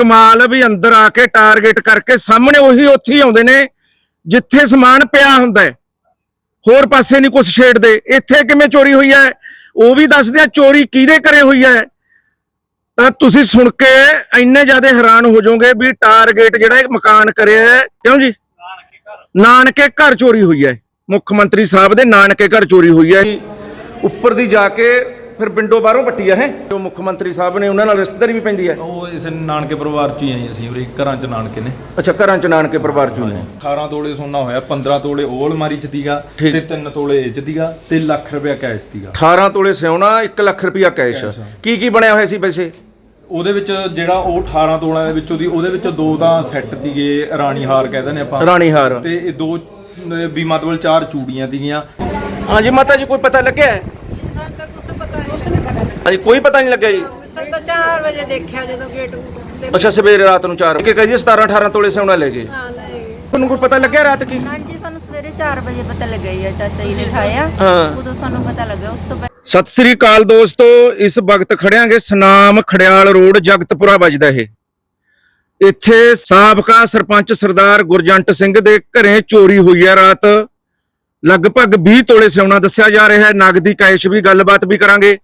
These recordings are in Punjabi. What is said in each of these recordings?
ਕਮਾਲ ਵੀ ਅੰਦਰ ਆ ਕੇ ਟਾਰਗੇਟ ਕਰਕੇ ਸਾਹਮਣੇ ਉਹੀ ਉੱਥੇ ਹੀ ਆਉਂਦੇ ਨੇ, ਜਿੱਥੇ ਸਮਾਨ ਪਿਆ ਹੁੰਦਾ ਹੈ। ਹੋਰ ਪਾਸੇ ਨਹੀਂ ਕੁਛ ਛੇੜਦੇ। ਇੱਥੇ ਕਿਵੇਂ ਚੋਰੀ ਹੋਈ ਹੈ? ਉਹ ਵੀ ਦੱਸਦੇ ਆ ਚੋਰੀ ਕਿਹਦੇ ਕਰੇ ਹੋਈ ਹੈ। ਤਾਂ ਤੁਸੀਂ ਸੁਣ ਕੇ ਇੰਨੇ ਜ਼ਿਆਦਾ ਹੈਰਾਨ ਹੋ ਜਾਓਗੇ ਵੀ ਟਾਰਗੇਟ ਜਿਹੜਾ ਇਹ ਮਕਾਨ ਕਰਿਆ ਕਿਉਂ ਜੀ? ਨਾਨਕੇ ਘਰ ਚੋਰੀ ਹੋਈ ਹੈ। ਮੁੱਖ ਮੰਤਰੀ ਸਾਹਿਬ ਦੇ ਨਾਨਕੇ ਘਰ ਚੋਰੀ ਹੋਈ ਹੈ। ਉੱਪਰ ਦੀ ਜਾ ਕੇ ਫਿਰ ਵਿੰਡੋ ਬਾਹਰੋਂ ਪੱਟੀ ਹੈ? ਜੋ ਮੁੱਖ ਮੰਤਰੀ ਸਾਹਿਬ ਨੇ ਉਹਨਾਂ ਨਾਲ ਰਿਸ਼ਤੇਦਾਰੀ ਵੀ ਪੈਂਦੀ ਹੈ ਉਹ ਇਸ ਨਾਨਕੇ ਪਰਿਵਾਰ ਚ ਹੀ ਆਏ ਅਸੀਂ ਉਰੇ ਘਰਾਂ ਚ ਨਾਨਕੇ ਨੇ। ਅੱਛਾ ਘਰਾਂ ਚ ਨਾਨਕੇ ਪਰਿਵਾਰ ਚੋਂ ਨੇ। 18 ਤੋਲੇ ਸੋਨਾ ਹੋਇਆ 15 ਤੋਲੇ ਉਹ ਅਲਮਾਰੀ ਚ ਦੀਗਾ। ਤੇ 3 ਤੋਲੇ ਇਹ ਚ ਦੀਗਾ ਤੇ ਲੱਖ ਰੁਪਇਆ ਕੈਸ਼ ਦੀਗਾ 18 ਤੋਲੇ ਸਿਉਣਾ 1 ਲੱਖ ਰੁਪਇਆ ਕੈਸ਼। ਕੀ ਕੀ ਬਣਿਆ ਹੋਇਆ ਸੀ ਪੈਸੇ? ਉਹਦੇ ਵਿੱਚ ਜਿਹੜਾ ਉਹ 18 ਤੋਲਿਆਂ ਦੇ ਵਿੱਚੋਂ ਦੀ ਉਹਦੇ ਵਿੱਚ ਦੋ ਤਾਂ ਸੈੱਟ ਦੀਗੇ ਰਾਣੀ ਹਾਰ ਕਹਿੰਦੇ ਨੇ ਆਪਾਂ। ਰਾਣੀ ਹਾਰ ਤੇ ਇਹ ਦੋ ਵੀ ਮਤਲਬ ਚਾਰ ਚੂੜੀਆਂ ਦੀਗੀਆਂ ਹਾਂਜੀ ਮਾਤਾ ਜੀ ਕੋਈ ਪਤਾ ਲੱਗਿਆ ਹੈ? ਸਾਡਾ ਕੁਛ ਪਤਾ ਨਹੀਂ ਹਾਂਜੀ ਕੋਈ ਪਤਾ ਨਹੀਂ ਲੱਗਿਆ ਜੀ? ਸਾਡਾ 4 ਵਜੇ ਦੇਖਿਆ ਜਦੋਂ ਗੇਟ ਤੇ ਅੱਛਾ ਸਵੇਰੇ ਰਾਤ ਨੂੰ 4 ਕਿ ਕਹੀ 17 18 ਤੋਲੇ ਸਿਉਣਾ ਲੈ ਗਏ। ਹਾਂ ਲੈ ਗਏ। ਤੁਹਾਨੂੰ ਕੋਈ ਪਤਾ ਲੱਗਿਆ ਰਾਤ ਕੀ? ਹਾਂਜੀ ਸਾਨੂੰ ਸਵੇਰੇ 4 ਵਜੇ ਪਤਾ ਲੱਗਿਆ ਹੀ ਆ ਚਾਚਾ ਜੀ ਨੇ ਖਾਇਆ ਹਾਂ। ਉਦੋਂ ਸਾਨੂੰ ਪਤਾ ਲੱਗਾ ਉਸ ਤੋਂ ਬਾਅਦ ਸਤਿ ਸ੍ਰੀ ਅਕਾਲ ਦੋਸਤੋ ਇਸ ਵਕਤ ਖੜਿਆਂਗੇ ਸਨਾਮ ਖੜਿਆਲ ਰੋਡ ਜਗਤਪੁਰਾ ਵੱਜਦਾ ਇਹ। ਇੱਥੇ ਸਾਬਕਾ ਸਰਪੰਚ ਸਰਦਾਰ ਗੁਰਜੰਟ ਸਿੰਘ ਦੇ ਘਰੇ ਚੋਰੀ ਹੋਈ ਹੈ ਰਾਤ। ਲਗਭਗ 20 ਤੋਲੇ ਸੋਨਾ ਦੱਸਿਆ ਜਾ ਰਿਹਾ ਹੈ। ਨਗਦੀ ਕੈਸ਼ ਵੀ ਗੱਲਬਾਤ ਵੀ ਕਰਾਂਗੇ।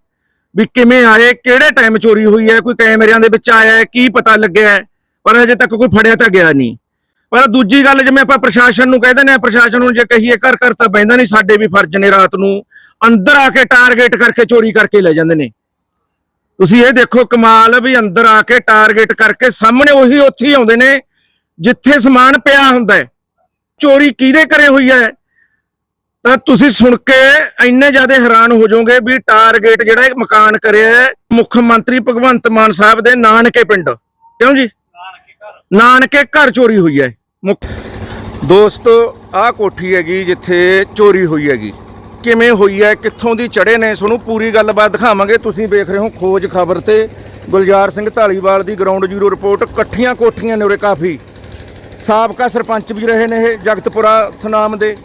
ਵੀ ਕਿਵੇਂ ਆਏ, ਕਿਹੜੇ ਟਾਈਮ ਚੋਰੀ ਹੋਈ ਹੈ, ਕੋਈ ਕੈਮਰਿਆਂ ਦੇ ਵਿੱਚ ਆਇਆ ਹੈ, ਕੀ ਪਤਾ ਲੱਗਿਆ ਹੈ, ਪਰ ਅਜੇ ਤੱਕ ਕੋਈ ਫੜਿਆ ਤਾਂ ਗਿਆ ਨਹੀਂ। ਪਰ ਦੂਜੀ ਗੱਲ, ਜਿਵੇਂ ਆਪਾਂ ਪ੍ਰਸ਼ਾਸਨ ਨੂੰ ਕਹਿੰਦੇ ਨੇ ਪ੍ਰਸ਼ਾਸਨ ਨੂੰ ਜੇ ਕਹੀਏ, ਘਰ ਘਰ ਤਾਂ ਬੈਂਦਾ ਨਹੀਂ, ਸਾਡੇ ਵੀ ਫਰਜ਼ ਨੇ ਰਾਤ ਨੂੰ, ਅੰਦਰ ਆ ਕੇ ਟਾਰਗੇਟ ਕਰਕੇ ਚੋਰੀ ਕਰਕੇ ਲੈ ਜਾਂਦੇ ਨੇ। ਤੁਸੀਂ ਇਹ ਦੇਖੋ ਕਮਾਲ ਵੀ ਅੰਦਰ ਆ ਕੇ ਟਾਰਗੇਟ ਕਰਕੇ ਸਾਹਮਣੇ ਉਹੀ ਉੱਥੇ ਹੀ ਆਉਂਦੇ ਨੇ, ਜਿੱਥੇ ਸਮਾਨ ਪਿਆ ਹੁੰਦਾ ਚੋਰੀ ਕਿਹਦੇ ਕਰੇ ਹੋਈ ਹੈ? ਤਾਂ ਤੁਸੀਂ ਸੁਣ ਕੇ ਇੰਨੇ ਜ਼ਿਆਦਾ ਹੈਰਾਨ ਹੋ ਜਾਓਗੇ ਵੀ ਟਾਰਗੇਟ ਜਿਹੜਾ ਇਹ ਮਕਾਨ ਕਰਿਆ ਮੁੱਖ ਮੰਤਰੀ ਭਗਵੰਤ ਮਾਨ ਸਾਹਿਬ ਦੇ ਨਾਨਕੇ ਪਿੰਡ। ਕਿਉਂ ਜੀ? ਨਾਨਕੇ ਘਰ ਚੋਰੀ ਹੋਈ ਹੈ। ਦੋਸਤੋ, ਆਹ ਕੋਠੀ ਹੈਗੀ ਜਿੱਥੇ ਚੋਰੀ ਹੋਈ ਹੈਗੀ। ਕਿਵੇਂ ਹੋਈ ਹੈ, ਕਿੱਥੋਂ ਦੀ ਚੜੇ ਨੇ, ਤੁਹਾਨੂੰ ਪੂਰੀ ਗੱਲਬਾਤ ਦਿਖਾਵਾਂਗੇ। ਤੁਸੀਂ ਵੇਖ ਰਹੇ ਹੋ ਖੋਜ ਖਬਰ ਤੇ ਗੁਲਜ਼ਾਰ ਸਿੰਘ ਢਾਲੀਵਾਲ ਦੀ ਗਰਾਊਂਡ ਜ਼ੀਰੋ ਰਿਪੋਰਟ। ਇਕੱਠੀਆਂ ਕੋਠੀਆਂ ਨੇ ਉਰੇ ਕਾਫੀ। ਸਾਬਕਾ ਸਰਪੰਚ ਵੀ ਰਹੇ ਨੇ ਇਹ ਜਗਤਪੁਰਾ ਸੁਨਾਮ ਦੇ।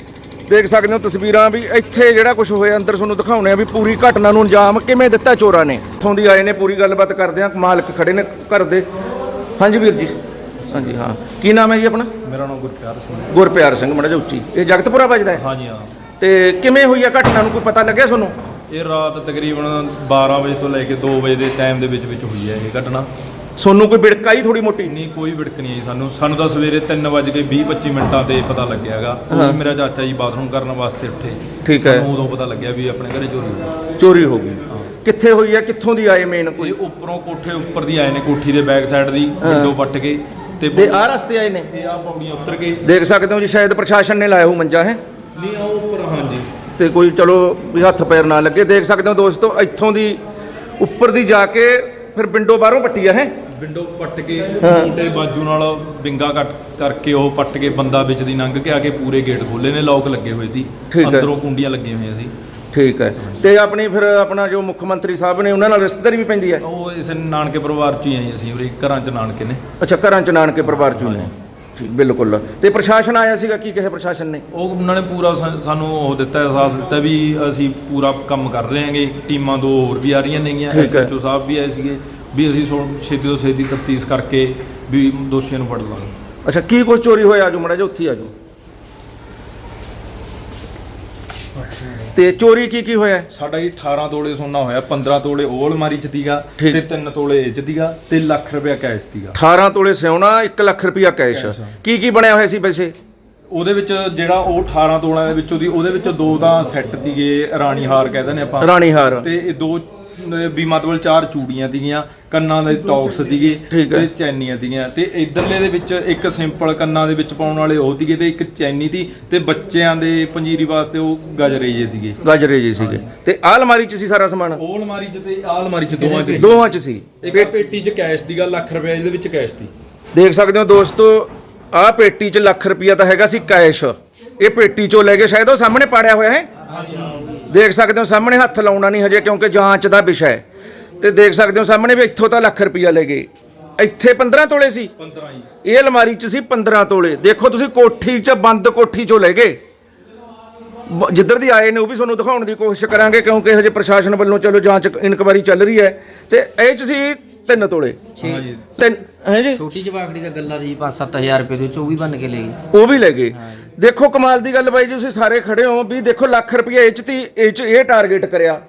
ਦੇਖ ਸਕਦੇ ਹੋ ਤਸਵੀਰਾਂ ਵੀ ਇੱਥੇ ਜਿਹੜਾ ਕੁਝ ਹੋਇਆ ਅੰਦਰ ਤੁਹਾਨੂੰ ਦਿਖਾਉਣੇ ਆ ਵੀ ਪੂਰੀ ਘਟਨਾ ਨੂੰ ਅੰਜਾਮ ਕਿਵੇਂ ਦਿੱਤਾ ਚੋਰਾਂ ਨੇ। ਇੱਥੋਂ ਦੀ ਆਏ ਨੇ ਪੂਰੀ ਗੱਲਬਾਤ ਕਰਦੇ ਆ ਮਾਲਕ ਖੜੇ ਨੇ ਘਰ ਦੇ। ਹਾਂਜੀ ਵੀਰ ਜੀ। ਹਾਂਜੀ ਹਾਂ। ਕੀ ਨਾਮ ਹੈ ਜੀ ਆਪਣਾ? ਮੇਰਾ ਨਾਮ ਗੁਰਪਿਆਰ ਸਿੰਘ ਗੁਰਪਿਆਰ ਸਿੰਘ ਮੜਾ ਉੱਚੀ। ਇਹ ਜਗਤਪੁਰਾ ਵੱਜਦਾ ਹੈ? ਹਾਂਜੀ ਹਾਂ। ਤੇ ਕਿਵੇਂ ਹੋਈ ਆ ਘਟਨਾ ਨੂੰ ਕੋਈ ਪਤਾ ਲੱਗਿਆ ਤੁਹਾਨੂੰ? ਇਹ ਰਾਤ ਤਕਰੀਬਨ 12 ਵਜੇ ਤੋਂ ਲੈ ਕੇ 2 ਵਜੇ ਦੇ ਟਾਈਮ ਦੇ ਵਿੱਚ ਵਿੱਚ ਹੋਈ ਹੈ ਇਹ ਘਟਨਾ। ਤੁਹਾਨੂੰ ਕੋਈ ਬਿੜਕਾ ਹੀ ਥੋੜੀ ਮੋਟੀ? ਨਹੀਂ ਕੋਈ ਵਿੜਕ ਨਹੀਂ ਆਈ ਸਾਨੂੰ। ਸਾਨੂੰ ਤਾਂ ਸਵੇਰੇ 3 ਵਜੇ ਕੇ 20 25 ਮਿੰਟਾਂ ਤੇ ਪਤਾ ਲੱਗਿਆਗਾ ਉਹ ਮੇਰਾ ਚਾਚਾ ਜੀ ਬਾਥਰੂਮ ਕਰਨ ਵਾਸਤੇ ਉੱਠੇ। ਠੀਕ ਹੈ। ਸਾਨੂੰ ਉਦੋਂ ਪਤਾ ਲੱਗਿਆ ਵੀ ਆਪਣੇ ਘਰੇ ਚੋਰੀ ਹੋ ਗਈ। ਚੋਰੀ ਹੋ ਗਈ। ਕਿੱਥੇ ਹੋਈ ਆ ਕਿੱਥੋਂ ਦੀ ਆਏ ਮੇਨ ਕੋਈ? ਇਹ ਉੱਪਰੋਂ ਕੋਠੇ ਉੱਪਰ ਦੀ ਆਏ ਨੇ ਕੋਠੀ ਦੇ ਬੈਕ ਸਾਈਡ ਦੀ ਵਿੰਡੋ ਪੱਟ ਕੇ ਤੇ ਆ ਰਸਤੇ ਆਏ ਨੇ? ਇਹ ਆ ਪੌੜੀਆਂ ਉੱਤਰ ਕੇ। ਦੇਖ ਸਕਦੇ ਹੋ ਜੀ ਸ਼ਾਇਦ ਪ੍ਰਸ਼ਾਸਨ ਨੇ ਲਾਇਆ ਹੋ ਮੰਜਾ ਹੈ? ਨਹੀਂ ਆ ਉੱਪਰ ਹਾਂਜੀ। ਤੇ ਕੋਈ ਚਲੋ ਵੀ ਹੱਥ ਪੈਰ ਨਾ ਲੱਗੇ। ਦੇਖ ਸਕਦੇ ਹੋ ਦੋਸਤੋ ਇੱਥੋਂ ਦੀ ਉੱਪਰ ਦੀ ਜਾ ਕੇ ਫਿਰ ਵਿੰਡੋ ਬਾਹਰੋਂ ਪੱਟੀ ਆ ਹੈ? ਵਿੰਡੋ ਪੱਟ ਕੇ ਮੋਟੇ ਬਾਜੂ ਨਾਲ ਵਿੰਗਾ ਕੱਟ ਕਰਕੇ ਉਹ ਪੱਟ ਕੇ ਬੰਦਾ ਵਿੱਚ ਦੀ ਲੰਘ ਕੇ ਆ ਕੇ ਪੂਰੇ ਗੇਟ ਖੋਲੇ ਨੇ ਲੋਕ ਲੱਗੇ ਹੋਏ ਸੀ। ਠੀਕ ਹੈ। ਅੰਦਰੋਂ ਕੁੰਡੀਆਂ ਲੱਗੀਆਂ ਹੋਈਆਂ ਸੀ। ਠੀਕ ਹੈ। ਤੇ ਆਪਣੀ ਫਿਰ ਆਪਣਾ ਜੋ ਮੁੱਖ ਮੰਤਰੀ ਸਾਹਿਬ ਨੇ ਉਹਨਾਂ ਨਾਲ ਰਿਸ਼ਤੇਦਾਰੀ ਵੀ ਪੈਂਦੀ ਹੈ? ਉਹ ਇਸ ਨਾਨਕੇ ਪਰਿਵਾਰ ਚ ਹੀ ਆਏ ਅਸੀਂ ਉਰੇ ਘਰਾਂ ਚ ਨਾਨਕੇ ਨੇ। ਅੱਛਾ ਘਰਾਂ ਚ ਨਾਨਕੇ ਪਰਿਵਾਰ ਚੋਂ ਨੇ। ਬਿਲਕੁਲ। ਤੇ ਪ੍ਰਸ਼ਾਸਨ ਆਇਆ ਸੀਗਾ ਕੀ ਕਹੇ ਪ੍ਰਸ਼ਾਸਨ ਨੇ? ਉਹ ਉਹਨਾਂ ਨੇ ਪੂਰਾ ਸਾ- ਸਾਨੂੰ ਉਹ ਦਿੱਤਾ ਅਹਿਸਾਸ ਦਿੱਤਾ ਵੀ ਅਸੀਂ ਪੂਰਾ ਕੰਮ ਕਰ ਰਹੇ ਹਾਂਗੇ। ਟੀਮਾਂ ਦੋ ਹੋਰ ਵੀ ਆ ਰਹੀਆਂ ਨੇਗੀਆਂ ਠੀਕ ਹੈ। ਐਸਐਚਓ ਸਾਹਿਬ ਵੀ ਆਏ ਸੀਗੇ ਵੀ ਅਸੀਂ ਸੋ- ਛੇਤੀ ਤੋਂ ਛੇਤੀ ਤਫਤੀਸ਼ ਕਰਕੇ ਵੀ ਦੋਸ਼ੀਆਂ ਨੂੰ ਫੜ ਲਾਂਗੇ ਅੱਛਾ ਕੀ ਕੁਝ ਚੋਰੀ ਹੋਇਆ ਆਜੋ ਮੜਾ ਜਾ ਉੱਥੇ ਹੀ ਆਜੋ ਤੇ ਚੋਰੀ ਕੀ ਕੀ ਹੋਇਆ? ਸਾਡਾ ਜੀ 18 ਤੋਲੇ ਸੋਨਾ ਹੋਇਆ 15 ਤੋਲੇ ਉਹ ਅਲਮਾਰੀ ਚ ਦੀਗਾ ਠੀਕ। ਤੇ 3 ਤੋਲੇ ਇਹ ਚ ਦੀਗਾ ਤੇ ਲੱਖ ਰੁਪਇਆ ਕੈਸ਼ ਦੀਗਾ 18 ਤੋਲੇ ਸਿਉਣਾ 1 ਲੱਖ ਰੁਪਇਆ ਕੈਸ਼। ਕੈਸ਼। ਕੀ ਕੀ ਬਣਿਆ ਹੋਇਆ ਸੀ ਪੈਸੇ? ਉਹਦੇ ਵਿੱਚ ਜਿਹੜਾ ਉਹ 18 ਤੋਲਿਆਂ ਦੇ ਵਿੱਚੋਂ ਦੀ ਉਹਦੇ ਵਿੱਚ ਦੋ ਤਾਂ ਸੈੱਟ ਦੀਗੇ ਰਾਣੀ ਹਾਰ ਕਹਿੰਦੇ ਨੇ ਆਪਾਂ। ਰਾਣੀ ਹਾਰ ਤੇ ਇਹ ਦੋ ਵੀ ਮਤਲਬ ਚਾਰ ਚੂੜੀਆਂ ਦੀਗੀਆਂ ਕੰਨਾਂ ਦੇ ਠੀਕ ਹੈ। ਤੇ ਚੈਨੀਆਂ ਦੀਗੀਆਂ ਤੇ ਇਧਰਲੇ ਦੇ ਵਿੱਚ ਇੱਕ ਸਿੰਪਲ ਕੰਨਾਂ ਦੇ ਵਿੱਚ ਪਾਉਣ ਵਾਲੇ ਉਹ ਦੀਗੇ ਤੇ ਇੱਕ ਚੈਨੀ ਦੀ ਤੇ ਬੱਚਿਆਂ ਦੇ ਪੰਜੀਰੀ ਵਾਸਤੇ ਉਹ ਗਜਰੇ ਜੇ ਸੀਗੇ। ਗਾਜਰੇ ਜੀ ਸੀਗੇ ਤੇ ਆਹ ਅਲਮਾਰੀ ਚ ਸੀ ਸਾਰਾ ਸਮਾਨ? ਉਹ ਅਲਮਾਰੀ 'ਚ ਤੇ ਆਹ ਅਲਮਾਰੀ 'ਚ ਦੋਵਾਂ 'ਚ ਦੋਵਾਂ ਚ ਸੀ। ਇੱਕ ਆਹ ਪੇਟੀ 'ਚ ਕੈਸ਼ ਦੀਗਾ ਲੱਖ ਰੁਪਏ ਇਹਦੇ ਵਿੱਚ ਕੈਸ਼ ਦੀ। ਦੇਖ ਸਕਦੇ ਹੋ ਦੋਸਤੋ ਆਹ ਪੇਟੀ ਚ ਲੱਖ ਰੁਪਇਆ ਤਾਂ ਹੈਗਾ ਸੀ ਕੈਸ਼। ਇਹ ਪੇਟੀ ਚੋਂ ਲੈ ਕੇ ਸ਼ਾਇਦ ਉਹ ਸਾਹਮਣੇ ਪਾੜਿਆ ਹੋਇਆ ਹੈ। ਦੇਖ ਸਕਦੇ ਹੋ ਸਾਹਮਣੇ ਹੱਥ ਲਾਉਣਾ ਨਹੀਂ ਹਜੇ ਕਿਉਂਕਿ ਜਾਂਚ ਦਾ ਵਿਸ਼ਾ ਹੈ। ਤੇ ਦੇਖ ਸਕਦੇ ਹੋ ਸਾਹਮਣੇ ਵੀ ਇੱਥੋਂ ਤਾਂ ਲੱਖ ਰੁਪਇਆ ਲੈ ਗਏ। ਇੱਥੇ 15 ਤੋਲੇ ਸੀ। 15 ਜੀ। ਇਹ ਅਲਮਾਰੀ 'ਚ ਸੀ 15 ਤੋਲੇ। ਦੇਖੋ ਤੁਸੀਂ ਕੋਠੀ 'ਚ ਬੰਦ ਕੋਠੀ 'ਚੋਂ ਲੈ ਗਏ। ਜਿੱਧਰ ਦੀ ਆਏ ਨੇ ਉਹ ਵੀ ਤੁਹਾਨੂੰ ਦਿਖਾਉਣ ਦੀ ਕੋਸ਼ਿਸ਼ ਕਰਾਂਗੇ ਕਿਉਂਕਿ ਹਜੇ ਪ੍ਰਸ਼ਾਸਨ ਵੱਲੋਂ ਚਲੋ ਜਾਂਚ ਇਨਕੁਆਰੀ ਚੱਲ ਰਹੀ ਹੈ। ਤੇ ਇਹ 'ਚ ਸੀ 3 ਤੋਲੇ। ਹਾਂਜੀ ਤਿੰਨ ਹੈ ਜੀ? ਛੋਟੀ ਜਵਾਕੜੀ ਦਾ ਗੱਲਾ ਦੀ 5-7000 ਰੁਪਏ ਦੇ ਵਿੱਚ ਉਹ ਵੀ ਬਣ ਕੇ ਲੈ ਗਈ। ਉਹ ਵੀ ਲੈ ਗਏ। ਦੇਖੋ ਕਮਾਲ ਦੀ ਗੱਲ ਬਾਈ ਜੀ ਤੁਸੀਂ ਸਾਰੇ ਖੜੇ ਹੋ ਵੀ ਦੇਖੋ ਲੱਖ ਰੁਪਏ ਇਹ ਚ ਤੀ ਇਹ ਚ ਇਹ ਟਾਰਗੇਟ ਕਰਿਆ।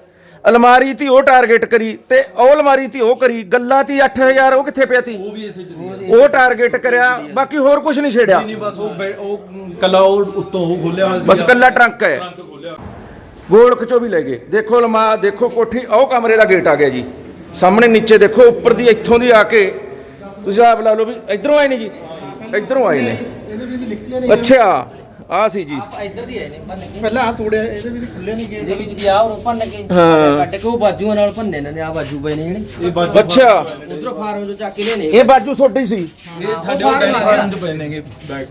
ਅਲਮਾਰੀ ਤੀ ਉਹ ਟਾਰਗੇਟ ਕਰੀ ਤੇ ਉਹ ਅਲਮਾਰੀ ਤੀ ਉਹ ਕਰੀ ਗੱਲਾਂ ਤੀ 8000 ਉਹ ਕਿੱਥੇ ਪਿਆ ਤੀ? ਉਹ ਵੀ ਇਸੇ ਚ ਉਹ ਟਾਰਗੇਟ ਕਰਿਆ ਬਾਕੀ ਹੋਰ ਕੁਝ ਨਹੀਂ ਛੇੜਿਆ। ਨਹੀਂ ਬਸ ਉਹ ਬੈ- ਉਹ ਕੱਲਾ ਉਹ ਉੱਤੋਂ ਉਹ ਖੋਲਿਆ ਹੋਇਆ ਸੀ। ਬਸ ਕੱਲਾ ਟਰੰਕ ਹੈ। ਖੋਲਿਆ। ਗੋਲ ਖਚੋ ਵੀ ਲੈ ਗਏ। ਦੇਖੋ ਲਮਾ ਦੇਖੋ ਕੋਠੀ ਉਹ ਕਮਰੇ ਦਾ ਗੇਟ ਆ ਗਿਆ ਜੀ। ਸਾਹਮਣੇ ਨੀਚੇ ਦੇਖੋ ਉੱਪਰ ਦੀ ਇੱਥੋਂ ਦੀ ਆ ਕੇ। ਤੁਸੀਂ ਆਪ ਲਾ ਲਓ ਵੀ ਇਧਰੋਂ ਆਏ ਨੇ ਜੀ? ਇਧਰੋਂ ਆਏ ਨੇ। ਅੱਛਾ ਆ ਸੀ ਜੀ। ਇੱਧਰ ਦੀ ਆਏ ਨੇ ਭੰਨ ਕੇ। ਪਹਿਲਾਂ ਆ ਤੋੜਿਆ ਇਹਦੇ ਵੀ ਖੁੱਲੇ ਨਹੀਂ ਗਏ। ਇਹਦੇ ਵਿੱਚ ਦੀ ਆ ਉਹ ਭੰਨ ਕੇ। ਹਾਂ। ਕੱਢ ਕੇ ਉਹ ਬਾਜੂਆਂ ਨਾਲ ਭੰਨੇ ਨੇ ਆ ਬਾਜੂ ਪਏ ਨੇ ਜਿਹੜੇ। ਇਹ ਬਾਜੂ ਅੱਛਾ। ਉਧਰੋਂ ਫਾਰਮ ਤੋਂ ਚੱਕ ਕੇ ਲਿਆਨੇ ਇਹ ਬਾਜੂ ਛੋਟੀ ਸੀ। ਇਹ ਸਾਡੇ ਉਹ ਫਾਰਮ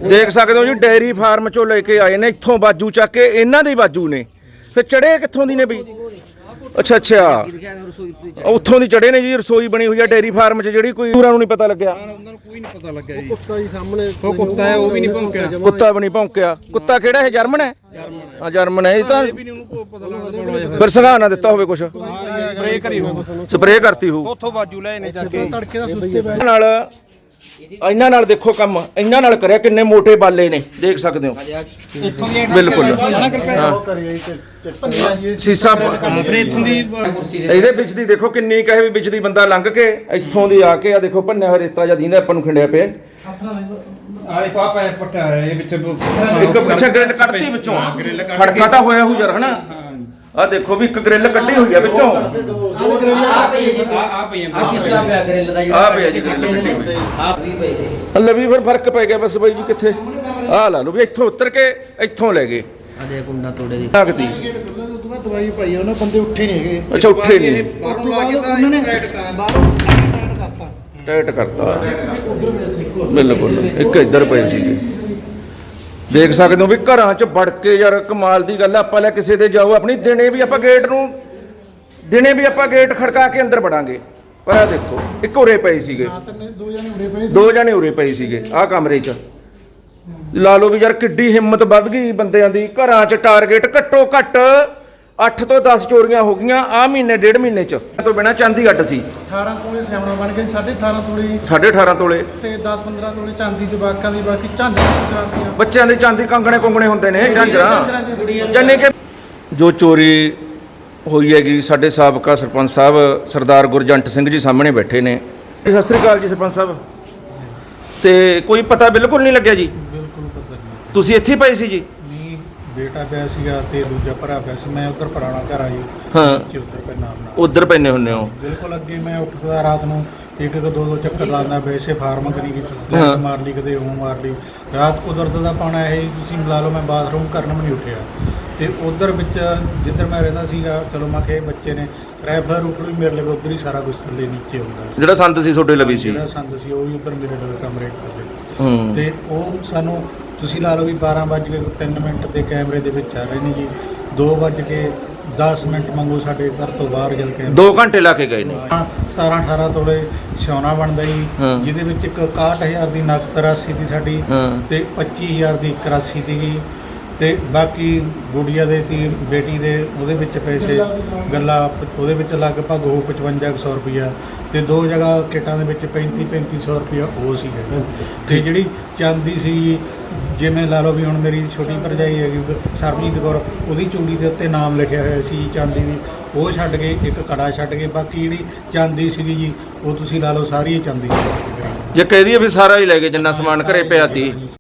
ਦੇਖ ਸਕਦੇ ਹੋ ਜੀ ਡੈਰੀ ਫਾਰਮ ਚੋਂ ਲੈ ਕੇ ਆਏ ਨੇ ਇੱਥੋਂ ਬਾਜੂ ਚੱਕ ਕੇ ਇਹਨਾਂ ਦੇ ਬਾਜੂ ਨੇ। ਫਿਰ ਚੜੇ ਕਿੱਥੋਂ ਦੀ ਨੇ ਬਈ? ਅੱਛਾ ਅੱਛਾ। ਲਿਖਿਆ ਹੋਇਆ ਰਸੋਈ ਤੇ ਚੱਕ ਉੱਥੋਂ ਦੀ ਚੜੇ ਨੇ ਜੀ ਰਸੋਈ ਬਣੀ ਹੋਈ ਆ ਡੈਰੀ ਫਾਰਮ 'ਚ ਜਿਹੜੀ ਕੋਈ ਪੂਰਾ ਨੂੰ ਨਹੀਂ ਪਤਾ ਲੱਗਿਆ। ਕੁੱਤਾ ਜੀ ਸਾਹਮਣੇ ਉਹ ਕੁੱਤਾ ਹੈ ਉਹ ਵੀ ਨਹੀਂ ਭੌਂਕਿਆ। ਕੁੱਤਾ ਵੀ ਨਹੀਂ ਭੌਂਕਿਆ। ਕੁੱਤਾ ਕਿਹੜਾ ਹੈ? ਜਰਮਨ ਹੈ। ਹਾਂ ਜਰਮਨ ਹੈ ਇਹ ਤਾਂ ਫਿਰ ਸੰਘਾ ਨਾ ਦਿੱਤਾ ਹੋਵੇ ਕੁਛ। ਕਰੀ ਹੋਊ। ਸਪਰੇਅ ਕਰਤੀ ਹੋ ਉੱਥੋਂ ਬਾਜੂ ਲੈ ਨੇ ਜਾ ਕੇ। ਤੜਕੇ ਦਾ ਸੁਸਤੇ ਪੈ ਨਾਲ ਇਹਨਾਂ ਨਾਲ ਦੇਖੋ ਕੰਮ ਇਹਨਾਂ ਨਾਲ ਕਰਿਆ ਕਿੰਨੇ ਮੋਟੇ ਬਾਲੇ ਨੇ ਦੇਖ ਸਕਦੇ ਹੋ। ਬਿਲਕੁਲ। ਸੀਸਾ ਆਪਣੇ ਇੱਥੋਂ ਦੀ ਇਹਦੇ ਵਿੱਚ ਦੀ ਦੇਖੋ ਕਿੰਨੀ ਕਹੇ ਵੀ ਵਿੱਚ ਦੀ ਬੰਦਾ ਲੰਘ ਕੇ ਇੱਥੋਂ ਦੀ ਆ ਕੇ ਆ ਦੇਖੋ ਭੰਨਿਆ ਹੋਇਆ ਰੇਤਾ ਜਾਂ ਦੀਂਦਾ ਆਪਾਂ ਨੂੰ ਖਿੰਡਿਆ ਪਿਆ। ਆਏ ਪਾਪਾ ਪੱਟਾ ਹੈ ਇਹ ਵਿੱਚ ਇੱਕ ਪਿੱਛੇ ਗ੍ਰਿਲ ਕੱਢਤੀ ਵਿੱਚੋਂ। ਖੜਕਾ ਤਾਂ ਹੋਇਆ ਹੋਊ ਜਰ ਹਨਾ? ਆ ਦੇਖੋ ਵੀ ਇੱਕ ਗ੍ਰਿਲ ਕੱਢੀ ਹੋਈ ਆ ਵਿੱਚੋਂ। ਆ। ਪਈ ਜੀ। ਆ ਆ ਪਈਆਂ ਆ ਸ਼ੀਸ਼ਾ ਪਿਆ ਗ੍ਰਿਲ ਦਾ ਆਹ ਜਿਹੜਾ ਪਿਆ ਜੀ ਸਿੱਟੇ ਨੇ। ਆ ਵੀ ਪਈ ਦੇ ਲੈ ਵੀ ਫਿਰ ਫ਼ਰਕ ਪੈ ਗਿਆ ਬਸ ਬਾਈ ਜੀ ਕਿੱਥੇ? ਆ ਲਾ ਲਓ ਵੀ ਇੱਥੋਂ ਉਤਰ ਕੇ ਇੱਥੋਂ ਲੈ ਗਏ। ਆ ਦੇ ਕੁੰਡਾ ਤੋੜੇ ਦੀ। ਲੱਗਦੀ ਤੇ ਦਵਾਈ ਪਾਈ ਆ, ਉਹਨਾਂ ਬੰਦੇ ਉੱਠੇ ਨਹੀਂ ਹੈਗੇ। ਅੱਛਾ ਉੱਠੇ ਨਹੀਂ। ਉਸ ਤੋਂ ਬਾਅਦ ਉਹਨਾਂ ਨੇ ਬਾਹਰੋਂ ਟਾਈਟ ਕਰਤਾ। ਟਾਈਟ ਕਰਤਾ। ਉਧਰ ਵੈਸੇ ਇੱਕੋ ਬਿਲਕੁਲ। ਇੱਕ ਇੱਧਰ ਪਏ ਸੀਗੇ। ਦੇਖ ਸਕਦੇ ਹੋ ਵੀ ਘਰਾਂ 'ਚ ਵੜ ਕੇ ਯਾਰ ਕਮਾਲ ਦੀ ਗੱਲ ਆ, ਆਪਾਂ ਲੈ ਕਿਸੇ ਦੇ ਜਾਓ ਆਪਣੀ ਦਿਨੇ ਵੀ ਆਪਾਂ ਗੇਟ ਨੂੰ ਦਿਨੇ ਵੀ ਆਪਾਂ ਗੇਟ ਖੜਕਾ ਕੇ ਅੰਦਰ ਵੜਾਂਗੇ। ਪਰ ਆ ਦੇਖੋ ਇੱਕ ਉਰੇ ਪਏ ਸੀਗੇ। ਹਾਂ ਤਾਂ ਦੋ ਜਣੇ ਉਰੇ ਪਏ ਦੋ ਜਣੇ ਉਰੇ ਪਏ ਸੀਗੇ ਆਹ ਕਮਰੇ 'ਚ। ਲਾ ਲਓ ਵੀ ਯਾਰ ਕਿੱਡੀ ਹਿੰਮਤ ਵੱਧ ਗਈ ਬੰਦਿਆਂ ਦੀ। ਘਰਾਂ 'ਚ ਟਾਰਗੇਟ ਘੱਟੋ ਘੱਟ 8 ਤੋਂ 10 ਚੋਰੀਆਂ ਹੋ ਗਈਆਂ ਆ ਮਹੀਨੇ ਡੇਢ ਮਹੀਨੇ 'ਚ। ਤੋਂ ਬਿਨਾ ਚਾਂਦੀ ਅੱਡ ਸੀ। 18 ਤੋਲੇ ਸਿਆਮਣਾ ਬਣ ਗਏ 18.5 ਤੋਲੇ। 18.5 ਤੋਲੇ। ਤੇ 10 15 ਤੋਲੇ ਚਾਂਦੀ ਜਵਾਕਾਂ ਦੀ ਬਾਕੀ ਝਾਂਜਰਾਂ ਕਰਾਤੀਆਂ ਬੱਚਿਆਂ ਦੇ ਚਾਂਦੀ ਕੰਗਣੇ ਕੁੰਗਣੇ ਹੁੰਦੇ ਨੇ ਝਾਂਜਰਾਂ। ਜਾਨੀ ਕਿ ਜੋ ਚੋਰੀ ਹੋਈ ਹੈਗੀ ਸਾਡੇ ਸਾਬਕਾ ਸਰਪੰਚ ਸਾਹਿਬ ਸਰਦਾਰ ਗੁਰਜੰਟ ਸਿੰਘ ਜੀ ਸਾਹਮਣੇ ਬੈਠੇ ਨੇ। ਸਤਿ ਸ੍ਰੀ ਅਕਾਲ ਜੀ ਸਰਪੰਚ ਸਾਹਿਬ। ਤੇ ਕੋਈ ਪਤਾ ਬਿਲਕੁਲ ਨਹੀਂ ਲੱਗਿਆ ਜੀ? ਬਿਲਕੁਲ ਪਤਾ ਨਹੀਂ ਤੁਸੀਂ ਇੱਥੇ ਪਏ ਸੀ ਜੀ? ਬੇਟਾ ਪਿਆ ਸੀਗਾ ਤੇ ਦੂਜਾ ਭਰਾ ਪਿਆ ਸੀ ਮੈਂ ਉਧਰ ਪੁਰਾਣਾ ਘਰ ਆਈ। ਹਾਂ। ਕਿ ਉਧਰ ਪੈਣਾ ਆਪਣਾ ਉਧਰ ਪੈਨੇ ਹੁੰਨੇ ਹੋ। ਬਿਲਕੁਲ ਅੱਗੇ ਮੈਂ ਉੱਠਦਾ ਰਾਤ ਨੂੰ ਇੱਕ ਇੱਕ ਦੋ ਦੋ ਚੱਕਰ ਲਾਉਂਦਾ ਵੈਸੇ ਫਾਰਮ ਕਰੀ। ਲੈਟ ਮਾਰ ਲਈ ਕਦੇ ਉਹ ਮਾਰ ਲਈ। ਰਾਤ ਕੁਦਰਤ ਦਾ ਪਾਣਾ ਇਹ ਤੁਸੀਂ ਮਿਲਾ ਲਓ ਮੈਂ ਬਾਥਰੂਮ ਕਰਨ ਵੀ ਨਹੀਂ ਉੱਠਿਆ। ਤੇ ਉਧਰ ਵਿੱਚ ਜਿੱਧਰ ਮੈਂ ਰਹਿੰਦਾ ਸੀਗਾ ਚਲੋ ਮੈਂ ਕਿਹਾ ਬੱਚੇ ਨੇ ਰੈਫਰ ਰੂਫਰ ਵੀ ਮੇਰੇ ਲਈ ਉਧਰ ਹੀ ਸਾਰਾ ਕੁਝ ਥੱਲੇ ਨੀਚੇ ਹੁੰਦਾ ਸੀ। ਜਿਹੜਾ ਸੰਤ ਸੀ ਛੋਟੇ ਲਵੀ ਸੀ? ਜਿਹੜਾ ਸੰਦ ਸੀ ਉਹ ਵੀ ਉਧਰ ਮੇਰੇ ਲਈ ਕਮਰੇ ਥੱਲੇ। ਹੂੰ। ਤੇ ਉਹ ਸਾਨੂੰ ਤੁਸੀਂ ਲਾ ਲਓ ਵੀ 12 ਵੱਜ ਕੇ 3 ਮਿੰਟ ਦੇ ਕੈਮਰੇ ਦੇ ਵਿੱਚ ਆ ਰਹੇ ਨੇ ਜੀ 2 ਵੱਜ ਕੇ 10 ਮਿੰਟ ਮੰਗੋ ਸਾਡੇ ਘਰ ਤੋਂ ਬਾਹਰ ਜਲ ਕੇ 2 ਘੰਟੇ ਲਾ ਕੇ ਗਏ ਨੇ 17 18 ਤੋਲੇ ਸੋਨਾ ਬਣਦਾ ਜੀ। ਜਿਹਦੇ ਵਿੱਚ ਇੱਕ 61000 ਦੀ ਨਕਦ ਰਾਸ਼ੀ ਦੀ ਸਾਡੀ। ਤੇ 25000 ਦੀ ਇੱਕ ਰਾਸ਼ੀ ਸੀਗੀ ਤੇ ਬਾਕੀ ਗੁੜੀਆ ਦੇ ਤੀ ਬੇਟੀ ਦੇ ਉਹਦੇ ਵਿੱਚ ਪੈਸੇ ਗੱਲਾ ਉਹਦੇ ਵਿੱਚ ਲਗਭਗ ਉਹ 5500 ਰੁਪਇਆ ਤੇ ਦੋ ਜਗ੍ਹਾ ਕਿਟਾਂ ਦੇ ਵਿੱਚ 35 3500 ਰੁਪਇਆ ਉਹ ਸੀਗਾ। ਤੇ ਜਿਹੜੀ ਚਾਂਦੀ ਸੀ ਜਿਵੇਂ ਲਾ ਲਓ ਵੀ ਹੁਣ ਮੇਰੀ ਛੋਟੀ ਭਰਜਾਈ ਹੈਗੀ ਸਰਬਜੀਤ ਕੌਰ ਉਹਦੀ ਚੂੜੀ ਦੇ ਉੱਤੇ ਨਾਮ ਲਿਖਿਆ ਹੋਇਆ ਸੀ ਚਾਂਦੀ ਦੀ। ਉਹ ਛੱਡ ਕੇ ਇੱਕ ਕੜਾ ਛੱਡ ਕੇ ਬਾਕੀ ਜਿਹੜੀ ਚਾਂਦੀ ਸੀਗੀ ਜੀ ਉਹ ਤੁਸੀਂ ਲਾ ਲਓ ਸਾਰੀ ਚਾਂਦੀ। ਸੀ ਜੇ ਕਹਿ ਦਈਏ ਵੀ ਸਾਰਾ ਹੀ ਲੈ ਗਏ ਜਿੰਨਾ ਸਮਾਨ ਘਰੇ ਪਿਆ ਤੀ।